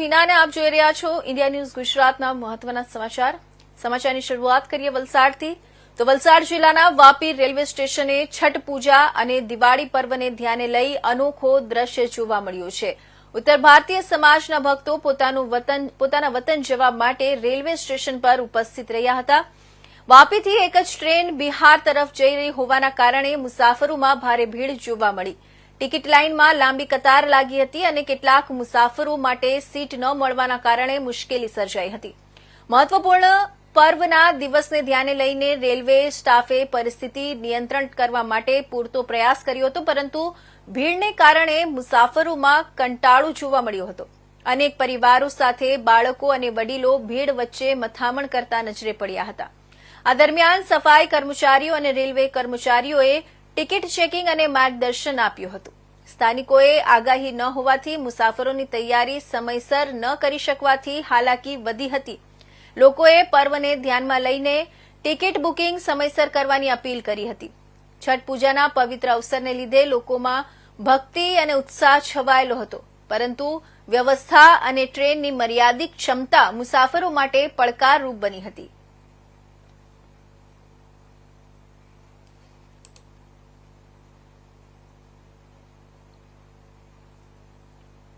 હિનાને આપ જોઈ રહ્યા છો. ઇન્ડિયા ન્યૂઝ ગુજરાતના મહત્વના સમાચાર. સમાચારની શરૂઆત કરીએ વલસાડથી. તો વલસાડ જિલ્લાના વાપી રેલવે સ્ટેશને છઠ પૂજા અને દિવાળી પર્વને ધ્યાને લઈ અનોખો દ્રશ્ય જોવા મળ્યો છે. ઉત્તર ભારતીય સમાજના ભક્તો પોતાનું વતન, પોતાના વતન જવા માટે રેલવે સ્ટેશન પર ઉપસ્થિત રહ્યા હતા. વાપીથી એક જ ટ્રેન બિહાર તરફ જઈ રહી હોવાના કારણે મુસાફરોમાં ભારે ભીડ જોવા મળી. ટિકિટ લાઇનમાં લાંબી કતાર લાગી હતી અને કેટલાક મુસાફરો માટે સીટ ન મળવાના કારણે મુશ્કેલી સર્જાઈ હતી. મહત્વપૂર્ણ પર્વના દિવસને ધ્યાને લઈને રેલવે સ્ટાફે પરિસ્થિતિ નિયંત્રણ કરવા માટે પૂરતો પ્રયાસ કર્યો હતો, પરંતુ ભીડને કારણે મુસાફરોમાં કંટાળો જોવા મળ્યો હતો. અનેક પરિવારો સાથે બાળકો અને વડીલો ભીડ વચ્ચે મથામણ કરતા નજરે પડ્યા હતા. આ દરમિયાન સફાઈ કર્મચારીઓ અને રેલવે કર્મચારીઓએ ટિકિટ ચેકિંગ અને માર્ગદર્શન આપ્યું હતું. સ્થાનિકોએ આગાહી ન હોવાથી મુસાફરોની તૈયારી સમયસર ન કરી શકવાથી હાલાકી વધી હતી. લોકોએ પર્વને ધ્યાનમાં લઈને ટિકિટ બુકિંગ સમયસર કરવાની અપીલ કરી હતી. છઠ પૂજાના પવિત્ર અવસરને લીધે લોકોમાં ભક્તિ અને ઉત્સાહ છવાયેલો હતો. પરંતુ વ્યવસ્થા અને ટ્રેનની મર્યાદિત ક્ષમતા મુસાફરો માટે પડકારરૂપ બની હતી.